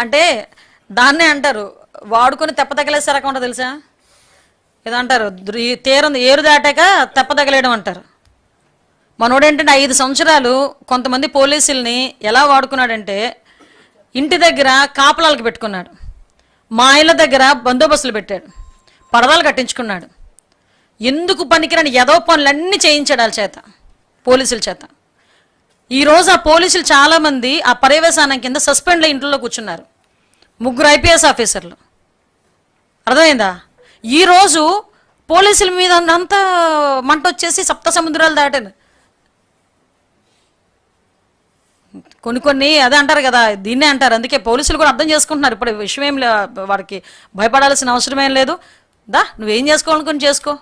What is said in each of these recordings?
అంటే దాన్నే అంటారు. వాడుకొని తెప్ప తగిలేసే రకం ఉంటుంది తెలుసా? ఏదో అంటారు. తీరం ఏరు దాటాక తెప్ప తగలేయడం అంటారు. మనోడేంటంటే ఐదు సంవత్సరాలు కొంతమంది పోలీసుల్ని ఎలా వాడుకున్నాడంటే ఇంటి దగ్గర కాపలాలకు పెట్టుకున్నాడు. మా ఇళ్ళ దగ్గర బందోబస్తులు పెట్టాడు. పరదాలు కట్టించుకున్నాడు. ఎందుకు పనికిరాని ఎదో పనులన్నీ చేయించాడు వాళ్ళ చేత పోలీసుల చేత. ఈరోజు ఆ పోలీసులు చాలామంది ఆ పర్యవేశానం కింద సస్పెండ్ల ఇంట్లో కూర్చున్నారు. ముగ్గురు ఐపీఎస్ ఆఫీసర్లు. అర్థమైందా? ఈరోజు పోలీసుల మీద అంత మంట వచ్చేసి సప్త సముద్రాలు దాటింది. కొన్ని కొన్ని అదే అంటారు కదా దీన్నే అంటారు. అందుకే పోలీసులు కూడా అర్థం చేసుకుంటున్నారు. ఇప్పుడు విషయం ఏం వాడికి భయపడాల్సిన అవసరం ఏం లేదు. దా నువ్వేం చేసుకోవాలనుకుని చేసుకో.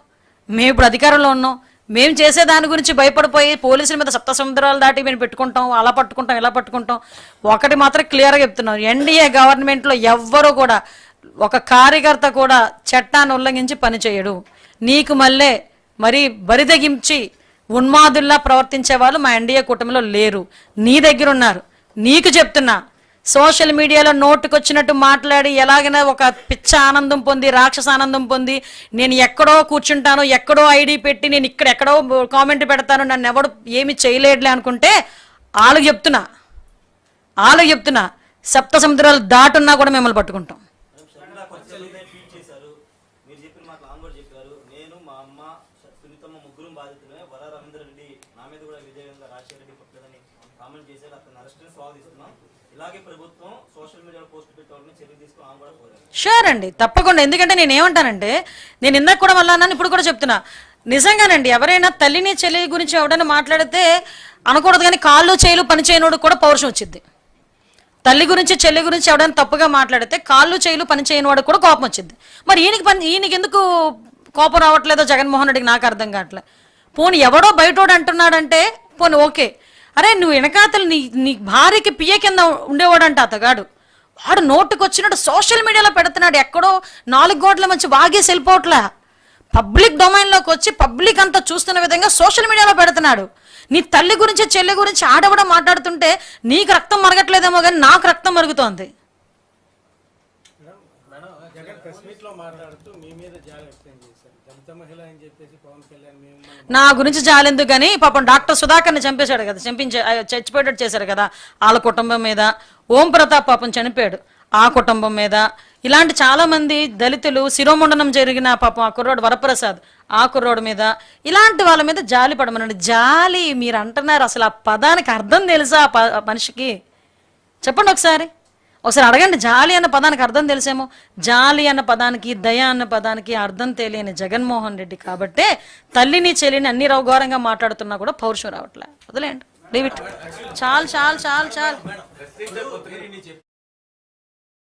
మేము ఇప్పుడు అధికారంలో ఉన్నాం. మేము చేసే దాని గురించి భయపడిపోయి పోలీసుల మీద సప్త సముద్రాలు దాటి మేము పెట్టుకుంటాం అలా పట్టుకుంటాం ఇలా పట్టుకుంటాం. ఒకటి మాత్రం క్లియర్గా చెప్తున్నాం ఎన్డీఏ గవర్నమెంట్లో ఎవ్వరూ కూడా ఒక కార్యకర్త కూడా చట్టాన్ని ఉల్లంఘించి పనిచేయడు నీకు మళ్ళీ మరి బరిదగించి ఉన్మాదుల్లా ప్రవర్తించే వాళ్ళు మా ఎన్డీఏ కూటమిలో లేరు. నీ దగ్గర ఉన్నారు నీకు చెప్తున్నా సోషల్ మీడియాలో నోటుకొచ్చినట్టు మాట్లాడి ఎలాగైనా ఒక పిచ్చ ఆనందం పొంది రాక్షస ఆనందం పొంది నేను ఎక్కడో కూర్చుంటాను ఎక్కడో ఐడి పెట్టి నేను ఇక్కడ ఎక్కడో కామెంట్ పెడతాను నన్ను ఎవడు ఏమి చేయలేడులే అనుకుంటే వాళ్ళకి చెప్తున్నా. వాళ్ళకి చెప్తున్నా. సప్త సముద్రాలు దాటున్నా కూడా మిమ్మల్ని పట్టుకుంటాం. ముగ్గురు బాధితులే వర రవీంద్ర రెడ్డి నా మీద కూడా రాజశేఖర రెడ్డి కామెంట్ చేశారు అతను అరెస్ట్ని స్వాగతిస్తున్నాం ఇలాగే ప్రభుత్వం సోషల్ మీడియాలో పోస్ట్ చర్య కూడా కోరారు షూర్ అండి తప్పకుండా. ఎందుకంటే నేను ఏమంటానంటే నేను ఇందాక కూడా మళ్ళా అన్నాను ఇప్పుడు కూడా చెప్తున్నా. నిజంగానండి ఎవరైనా తల్లిని చెల్లి గురించి ఎవడైనా మాట్లాడితే అనకూడదు కానీ కాళ్ళు చేయలు పనిచేయనోడు కూడా పౌరుషం వచ్చింది తల్లి గురించి చెల్లి గురించి ఎవడైనా తప్పుగా మాట్లాడితే కాళ్ళు చేయలు పని వాడికి కూడా కోపం వచ్చింది మరి ఈయనకి పని ఈయనకి ఎందుకు కోపం రావట్లేదో జగన్మోహన్ రెడ్డికి నాకు అర్థం కావట్లేదు పోనీ ఎవడో బయటోడు అంటున్నాడంటే పోనీ ఓకే. అరే నువ్వు వెనకాతలు నీ నీ భార్యకి పియ కింద ఉండేవాడంట అతగాడు వాడు నోటుకు వచ్చినట్టు సోషల్ మీడియాలో పెడుతున్నాడు. ఎక్కడో నాలుగు గోట్ల మంచి వాగేసి వెళ్ళిపోవట్లే పబ్లిక్ డొమైన్లోకి వచ్చి పబ్లిక్ అంతా చూస్తున్న విధంగా సోషల్ మీడియాలో పెడుతున్నాడు. నీ తల్లి గురించి చెల్లి గురించి ఆడవడం మాట్లాడుతుంటే నీకు రక్తం మరగట్లేదేమో కానీ నాకు రక్తం మరుగుతోంది మేడం జగన్ ప్రెస్ మీట్లో మాట్లాడుతూ మీ మీద జాలి వ్యక్తం చేశారు దళిత మహిళ అని చెప్పేసి పవన్ కళ్యాణ్ మిమ్మల్ని నా గురించి జాలెందుకు కానీ పాపం డాక్టర్ సుధాకర్ని చంపేశాడు కదా చంపించే చచ్చిపోయేటట్టు చేశారు కదా వాళ్ళ కుటుంబం మీద. ఓం ప్రతాప్ పాపం చనిపోయాడు ఆ కుటుంబం మీద. ఇలాంటి చాలా మంది దళితులు శిరోముండనం జరిగిన పాపం ఆ కుర్రోడు వరప్రసాద్ ఆ కుర్రోడు మీద. ఇలాంటి వాళ్ళ మీద జాలి పడమనండి. జాలి మీరు అంటున్నారు అసలు ఆ పదానికి అర్థం తెలుసా ఆ ప- ఆ మనిషికి? చెప్పండి ఒకసారి. ఒకసారి అడగండి జాలి అన్న పదానికి అర్థం తెలిసేమో? జాలి అన్న పదానికి దయ అన్న పదానికి అర్థం తెలియని జగన్మోహన్ రెడ్డి కాబట్టే తల్లిని చెల్లిని అన్ని రౌఘోరంగా మాట్లాడుతున్నా కూడా పౌరుషం రావట్లే. వదిలేండి లీవ్ ఇట్ చాలు చాలు చాలు చాలు.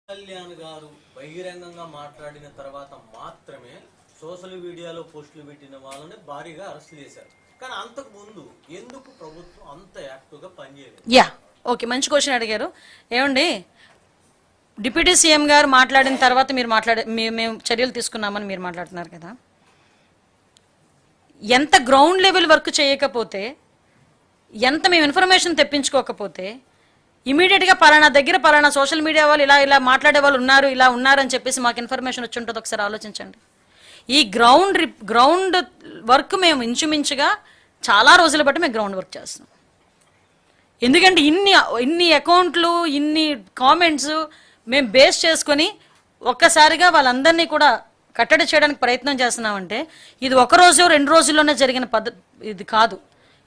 కళ్యాణ్ గారు బహిరంగంగా మాట్లాడిన తర్వాత మాత్రమే సోషల్ మీడియాలో పోస్టులు పెట్టిన వాళ్ళని భారీగా అరెస్ట్ చేశారు. కానీ అంతకు ముందు ఎందుకు ప్రభుత్వం అంత యాక్టివ్గా పనిచేయలేదు? యా ఓకే మంచి క్వశ్చన్ అడిగారు. ఏమండి డిప్యూటీ సీఎం గారు మాట్లాడిన తర్వాత మీరు మాట్లాడే మేము చర్యలు తీసుకున్నామని మీరు మాట్లాడుతున్నారు కదా. ఎంత గ్రౌండ్ లెవెల్ వర్క్ చేయకపోతే ఎంత మేము ఇన్ఫర్మేషన్ తెప్పించుకోకపోతే ఇమీడియట్గా పలానా దగ్గర పలానా సోషల్ మీడియా వాళ్ళు ఇలా ఇలా మాట్లాడే వాళ్ళు ఉన్నారు ఇలా ఉన్నారు అని చెప్పేసి మాకు ఇన్ఫర్మేషన్ వచ్చి ఉంటుంది ఒకసారి ఆలోచించండి. ఈ గ్రౌండ్ రిప్ గ్రౌండ్ వర్క్ మేము ఇంచుమించుగా చాలా రోజుల బట్టి మేము గ్రౌండ్ వర్క్ చేస్తున్నాం. ఎందుకంటే ఇన్ని ఇన్ని అకౌంట్లు ఇన్ని కామెంట్స్ మేము బేస్ చేసుకొని ఒక్కసారిగా వాళ్ళందరినీ కూడా కట్టడి చేయడానికి ప్రయత్నం చేస్తున్నామంటే ఇది ఒక రోజు రెండు రోజుల్లోనే జరిగిన పద్ధతి ఇది కాదు.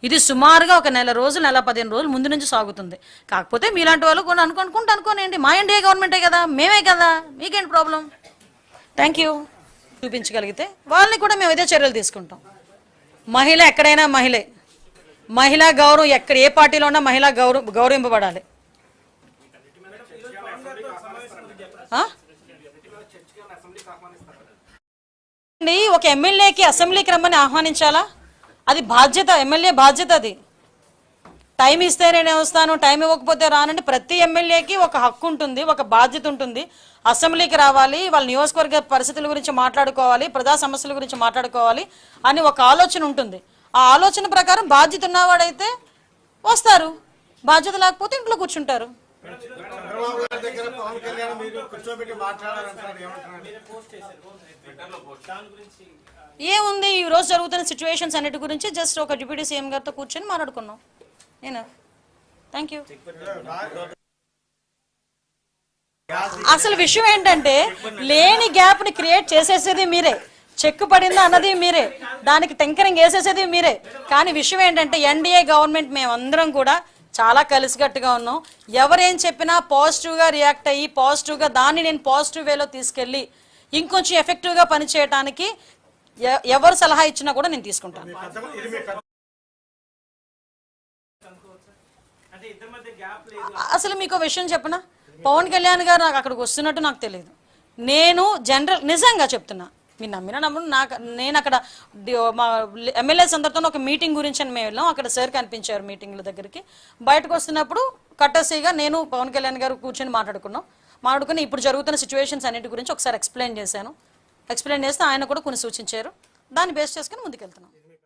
ఇది సుమారుగా ఒక నెల రోజులు నెల పదిహేను రోజులు ముందు నుంచి సాగుతుంది. కాకపోతే మీలాంటి వాళ్ళు కొన్ని అనుకో అనుకుంటే అనుకోనండి మా ఇండియా గవర్నమెంటే కదా మేమే కదా మీకేంటి ప్రాబ్లం? థ్యాంక్ యూ చూపించగలిగితే వాళ్ళని కూడా మేము ఇదే చర్యలు తీసుకుంటాం. మహిళ ఎక్కడైనా మహిళే. మహిళా గౌరవం ఎక్కడ ఏ పార్టీలో ఉన్నా మహిళా గౌరవ గౌరవింపబడాలి ఆ? అండి, ఒక ఎమ్మెల్యేకి అసెంబ్లీకి రమ్మని ఆహ్వానించాలా? అది బాధ్యత ఎమ్మెల్యే బాధ్యత అది. టైం ఇస్తే నేను వస్తాను టైం ఇవ్వకపోతే రానండి ప్రతి ఎమ్మెల్యేకి ఒక హక్కు ఉంటుంది ఒక బాధ్యత ఉంటుంది. అసెంబ్లీకి రావాలి వాళ్ళ నియోజకవర్గ పరిస్థితుల గురించి మాట్లాడుకోవాలి ప్రజా సమస్యల గురించి మాట్లాడుకోవాలి అని ఒక ఆలోచన ఉంటుంది. ఆ ఆలోచన ప్రకారం బాధ్యత ఉన్నవాడైతే వస్తారు. బాధ్యత లేకపోతే ఇంట్లో కూర్చుంటారు. చంద్రబాబు గారి దగ్గర పవన్ కళ్యాణ్ మీరు కూర్చోబెట్టి మాట్లాడాలంటున్నారు ఏమంటున్నారు? ఏముంది ఈ రోజు జరుగుతున్న సిచ్యువేషన్స్ అన్నిటి గురించి జస్ట్ ఒక డిప్యూటీ సీఎం గారితో కూర్చొని మాట్లాడుకున్నాం. నేను థ్యాంక్ యూ అసలు విషయం ఏంటంటే లేని గ్యాప్ని క్రియేట్ చేసేసేది మీరే. చెక్ పడిందా అన్నది మీరే. దానికి టెంకరింగ్ వేసేసేది మీరే. కానీ విషయం ఏంటంటే ఎన్డీఏ గవర్నమెంట్ మేమందరం కూడా చాలా కలిసికట్టుగా ఉన్నాం. ఎవరేం చెప్పినా పాజిటివ్గా రియాక్ట్ అయ్యి పాజిటివ్గా దాన్ని నేను పాజిటివ్ వేలో తీసుకెళ్ళి ఇంకొంచెం ఎఫెక్టివ్గా పనిచేయడానికి ఎవరు సలహా ఇచ్చినా కూడా నేను తీసుకుంటాను. అసలు మీకు ఒక విషయం చెప్పనా? పవన్ కళ్యాణ్ గారు నాకు అక్కడికి వస్తున్నట్టు నాకు తెలియదు నేను జనరల్ నిజంగా చెప్తున్నా. మీరు నమ్మినా నమ్మను. నాకు నేను అక్కడ మా ఎమ్మెల్యేస్ అందరితో ఒక మీటింగ్ గురించి అని మేము వెళ్ళాం. అక్కడ సార్ కనిపించారు మీటింగ్ల దగ్గరికి. బయటకు వస్తున్నప్పుడు కట్టసీగా నేను పవన్ కళ్యాణ్ గారు కూర్చొని మాట్లాడుకున్నాం. మాట్లాడుకుని ఇప్పుడు జరుగుతున్న సిచ్యువేషన్స్ అన్నిటి గురించి ఒకసారి ఎక్స్ప్లెయిన్ చేశాను. ఎక్స్ప్లెయిన్ చేస్తే ఆయన కూడా కొన్ని సూచించారు. దాన్ని బేస్ చేసుకుని ముందుకెళ్తున్నాం.